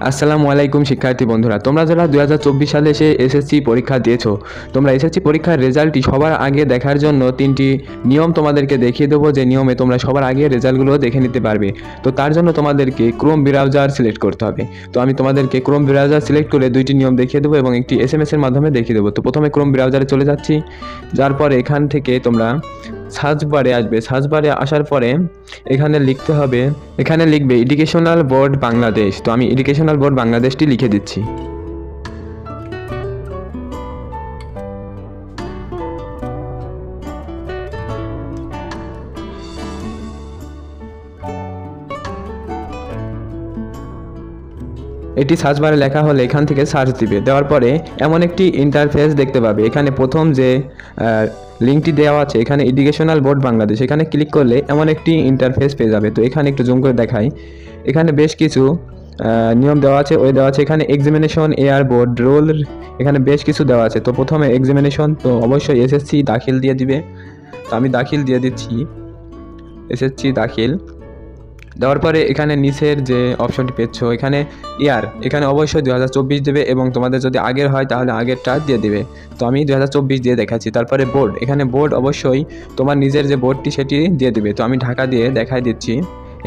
আসসালামু আলাইকুম, শিক্ষার্থী বন্ধুরা। তোমরা যারা দু হাজার চব্বিশ সালে এসে এসএসসি পরীক্ষা দিয়েছ, তোমরা এসএসসি পরীক্ষার রেজাল্টটি সবার আগে দেখার জন্য তিনটি নিয়ম তোমাদেরকে দেখিয়ে দেবো। যে নিয়মে তোমরা সবার আগে রেজাল্টগুলো দেখে নিতে পারবে। তো তার জন্য তোমাদেরকে ক্রোম ব্রাউজার সিলেক্ট করতে হবে। তো আমি তোমাদেরকে ক্রোম ব্রাউজার সিলেক্ট করে দুইটি নিয়ম দেখিয়ে দেবো এবং একটি এস এর মাধ্যমে দেখিয়ে দেবো। তো প্রথমে ক্রোম ব্রাউজারে চলে যাচ্ছি। যার পরে এখান থেকে তোমরা সার্চ বারে আসবে। সার্চ বারে আসার পরে এখানে লিখতে হবে, এখানে লিখবে এডুকেশনাল বোর্ড বাংলাদেশ তো আমি এডুকেশনাল বোর্ড বাংলাদেশটি লিখে দিচ্ছি। এটি সার্চ বারে লেখা হলে এখান থেকে সার্চ দিবে। দেওয়ার পরে এমন একটি ইন্টারফেস দেখতে পাবে। এখানে প্রথম যে লিঙ্কটি দেওয়া আছে। এখানে এডুকেশনাল বোর্ড বাংলাদেশ। এখানে ক্লিক করলে এমন একটি ইন্টারফেস পেয়ে যাবে। তো এখানে একটু জুম করে দেখাই। এখানে বেশ কিছু নিয়ম দেওয়া আছে। ওই দেওয়া আছে এখানে এক্সামিনেশন এয়ার বোর্ড রোল এখানে বেশ কিছু দেওয়া আছে। তো প্রথমে এক্সামিনেশন তো অবশ্যই এসএসসি দাখিল দিয়ে দিবে। তো আমি দাখিল দিয়ে দিচ্ছি। এসএসসি দাখিল। দেওয়ার পরে এখানে নিচের যে অপশনটি পেয়েছ, এখানে ইয়ার এখানে অবশ্যই দু হাজার চব্বিশ দেবে এবং তোমাদের যদি আগের হয় তাহলে আগেরটা দিয়ে দেবে। তো আমি দু হাজার চব্বিশ দিয়ে দেখাচ্ছি। তারপরে বোর্ড এখানে বোর্ড অবশ্যই তোমার নিজের যে বোর্ডটি সেটি দিয়ে দেবে। তো আমি ঢাকা দিয়ে দেখাই দিচ্ছি।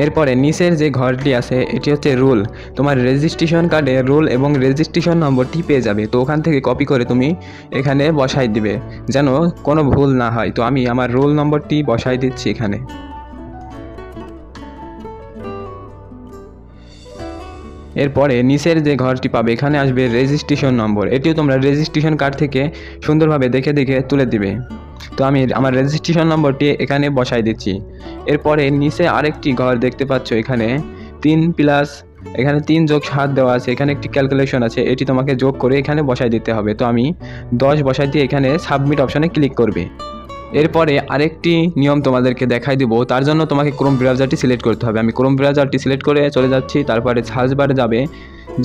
এরপরে নিচের যে ঘরটি আছে, এটি হচ্ছে রুল তোমার রেজিস্ট্রেশন কার্ডে রুল এবং রেজিস্ট্রেশন নম্বরটি পেয়ে যাবে। তো ওখান থেকে কপি করে তুমি এখানে বসাই দিবে, যেন কোনো ভুল না হয়। তো আমি আমার রোল নম্বরটি বসাই দিচ্ছি এখানে। এরপরে নিচের যে ঘরটি পাবে, এখানে আসবে রেজিস্ট্রেশন নম্বর এটিও তোমরা রেজিস্ট্রেশন কার্ড থেকে সুন্দরভাবে দেখে দেখে তুলে দিবে। তো আমি আমার রেজিস্ট্রেশন নম্বরটি এখানে বসাই দিচ্ছি। এরপরে নিচে আরেকটি ঘর দেখতে পাচ্ছ, এখানে তিন প্লাস এখানে তিন যোগ সাত দেওয়া আছে, এখানে একটি ক্যালকুলেশন আছে, এটি তোমাকে যোগ করে এখানে বসাই দিতে হবে। তো আমি দশ বসাই দিয়ে এখানে সাবমিট অপশানে ক্লিক করবে। এরপরে আরেকটি নিয়ম তোমাদেরকে দেখাই দিব। তার জন্য তোমাকে ক্রোম ব্রাউজারটি সিলেক্ট করতে হবে। আমি ক্রোম ব্রাউজারটি সিলেক্ট করে চলে যাচ্ছি। তারপরে সার্চ বারে যাবে।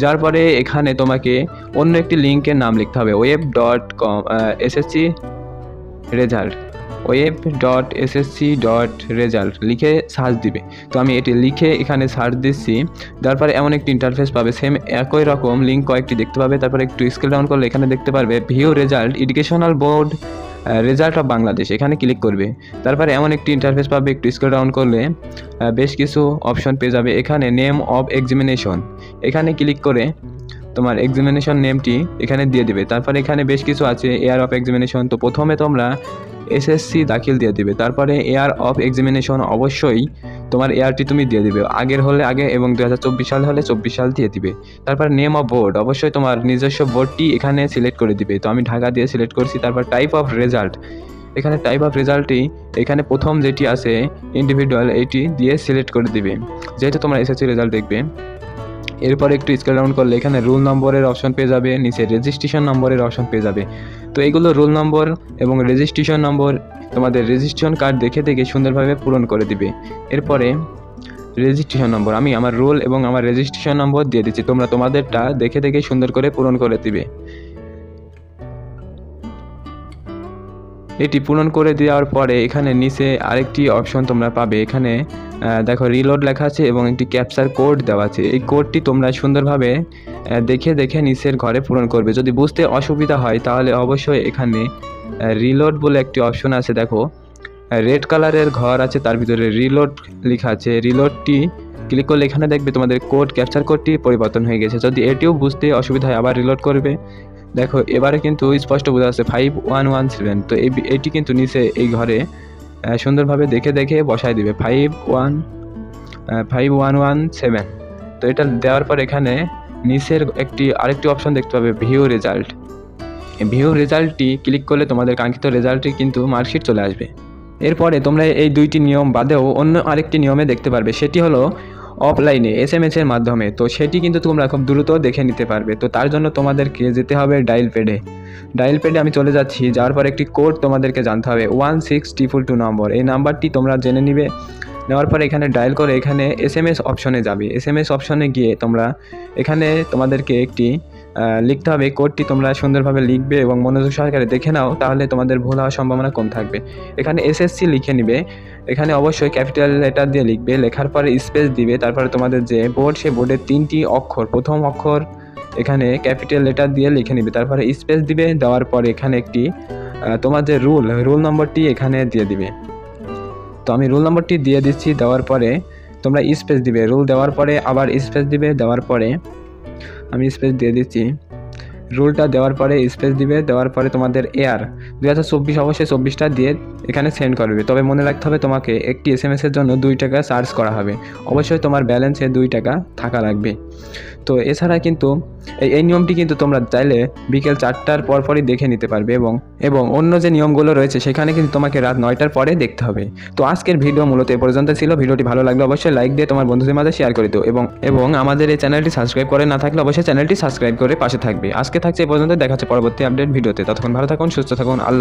যার পরে এখানে তোমাকে অন্য একটি লিঙ্কের নাম লিখতে হবে। Web dot com SSC result web dot SSC dot result লিখে সার্চ দিবে। তো আমি এটি লিখে এখানে সার্চ দিচ্ছি। তারপরে এমন একটি ইন্টারফেস পাবে। সেম একই রকম লিঙ্ক কয়েকটি দেখতে পাবে। তারপরে একটু স্কেল ডাউন করলে এখানে দেখতে পারবে view result educational board result of Bangladesh এখানে ক্লিক করবে। তারপরে এমন একটি ইন্টারফেস পাবে, একটু স্ক্রল ডাউন করলে বেশ কিছু অপশন পেয়ে যাবে। এখানে নেম অফ এক্সামিনেশন এখানে ক্লিক করে তোমার এক্সামিনেশন নেমটি এখানে দিয়ে দেবে। তারপরে এখানে বেশ কিছু আছে এয়ার অফ এক্সামিনেশন তো প্রথমে তোমরা এসএসসি দাখিল দিয়ে দেবে। তারপরে এয়ার অফ এক্সামিনেশন অবশ্যই তোমার এআরটি তুমি দিয়ে দিবে। আগের হলে আগে এবং দু হাজার চব্বিশ সাল হলে চব্বিশ সাল দিয়ে দিবে। তারপর নেম অফ বোর্ড অবশ্যই তোমার নিজস্ব বোর্ডটি এখানে সিলেক্ট করে দিবে। তো আমি ঢাকা দিয়ে সিলেক্ট করছি, তারপর টাইপ অফ রেজাল্ট এখানে টাইপ অফ রেজাল্টটি এখানে প্রথম যেটি আছে ইন্ডিভিজুয়াল এটি দিয়ে সিলেক্ট করে দিবে। যেহেতু তোমার এসএসসি রেজাল্ট দেখবে এরপর একটু স্কেল ডাউন করলে এখানে রোল নম্বরের অপশন পেয়ে যাবে, নিচে রেজিস্ট্রেশন নম্বরের অপশন পেয়ে যাবে। তো এইগুলো রোল নম্বর এবং রেজিস্ট্রেশন নম্বর তোমাদের রেজিস্ট্রেশন কার্ড দেখে দেখে সুন্দরভাবে পূরণ করে দিবে। এরপরে রেজিস্ট্রেশন নম্বর আমি আমার রোল এবং আমার রেজিস্ট্রেশন নম্বর দিয়ে দিচ্ছি। তোমরা তোমাদেরটা দেখে দেখে সুন্দর করে পূরণ করে দিবে। এটি পূরণ করে দেওয়ার পরে এখানে নিচে আরেকটি অপশন তোমরা পাবে। এখানে দেখো রিলোড লেখা আছে এবং একটি ক্যাপচার কোড দেওয়া আছে। এই কোডটি তোমরা সুন্দরভাবে দেখে দেখে নিচের ঘরে পূরণ করবে। যদি বুঝতে অসুবিধা হয়, তাহলে অবশ্যই এখানে রিলোড বলে একটি অপশন আছে, দেখো। রেড কালারের ঘর আছে, তার ভিতরে রিলোড লেখা আছে। রিলোডটি ক্লিক করলে এখানে দেখবে তোমাদের কোড ক্যাপচার কোডটি পরিবর্তন হয়ে গেছে। যদি এটিও বুঝতে অসুবিধা হয়, আবার রিলোড করবে। দেখো, এবারে কিন্তু স্পষ্ট বোঝা যাচ্ছে ফাইভ ওয়ান ওয়ান সেভেন তো এটি কিন্তু নিচে এই ঘরে সুন্দরভাবে দেখে দেখে বসায় দিবে। Five one five one one seven তো এটা দেওয়ার পর এখানে নিচের একটি, আরেকটি অপশন দেখতে পাবে ভিউ রেজাল্ট ভিউ রেজাল্টটি ক্লিক করলে তোমাদের কাঙ্ক্ষিত রেজাল্টটি কিন্তু মার্কশিট চলে আসবে। এরপরে তোমরা এই দুইটি নিয়ম বাদেও অন্য আরেকটি নিয়মে দেখতে পারবে। সেটি হলো অফলাইনে এস এম এর মাধ্যমে তো সেটি কিন্তু তোমরা খুব দ্রুত দেখে নিতে পারবে তো তার জন্য তোমাদেরকে যেতে হবে ডাইল প্যাডে ডাইল প্যাডে আমি চলে যাচ্ছি যাওয়ার পর একটি কোড তোমাদেরকে জানতে হবে one six triple two number এই নাম্বারটি তোমরা জেনে নিবে নেওয়ার পরে এখানে ডায়াল করে এখানে এস এম এস অপশনে যাবে এস এম এস অপশনে গিয়ে তোমরা এখানে তোমাদেরকে একটি লিখতে হবে কোডটি তোমরা সুন্দরভাবে লিখবে এবং মনোযোগ সহকারে দেখে নাও, তাহলে তোমাদের ভুল হওয়ার সম্ভাবনা কম থাকবে। এখানে এসএসসি লিখে নিবে, এখানে অবশ্যই ক্যাপিটাল লেটার দিয়ে লিখবে, লেখার পরে স্পেস দিবে, তারপরে তোমাদের যে বোর্ড, সেই বোর্ডের তিনটি অক্ষর, প্রথম অক্ষর এখানে ক্যাপিটাল লেটার দিয়ে লিখে নিবে, তারপরে স্পেস দিবে, দেওয়ার পরে এখানে একটি তোমার যে রুল রুল নম্বরটি এখানে দিয়ে দিবে। তো আমি রুল নম্বরটি দিয়ে দিচ্ছি, দেওয়ার পরে তোমরা স্পেস দিবে, রুল দেওয়ার পরে আবার স্পেস দিবে, দেওয়ার পরে আমি স্পেস দিয়ে দিচ্ছি। রুলটা দেওয়ার পরে স্পেস দিবে, দেওয়ার পরে তোমাদের এয়ার দুই হাজার চব্বিশ অবশ্যই চব্বিশটা দিয়ে এখানে সেন্ড করবে। তবে মনে রাখতে হবে তোমাকে একটি এস এম এসের জন্য দুই টাকা চার্জ করা হবে। অবশ্যই তোমার ব্যালেন্সে দুই টাকা থাকা লাগবে। তো এছাড়া কিন্তু এই নিয়মটি কিন্তু তোমরা চাইলে বিকেল চারটার পরপরই দেখে নিতে পারবে এবং এবং অন্য যে নিয়মগুলো রয়েছে সেখানে কিন্তু তোমাকে রাত নয়টার পরে দেখতে হবে। তো আজকের ভিডিও মূলত এ পর্যন্ত ছিল। ভিডিওটি ভালো লাগলে অবশ্যই লাইক দিয়ে তোমার বন্ধুদের মাঝে শেয়ার করে দিও এবং এবং আমাদের এই চ্যানেলটি সাবস্ক্রাইব করে না থাকলে অবশ্যই চ্যানেলটি সাবস্ক্রাইব করে পাশে থাকবে। আজকে থাকছে এ পর্যন্ত। দেখাচ্ছে পরবর্তী আপডেট ভিডিওতে। ততক্ষণ ভালো থাকুন, সুস্থ থাকুন। আল্লাহ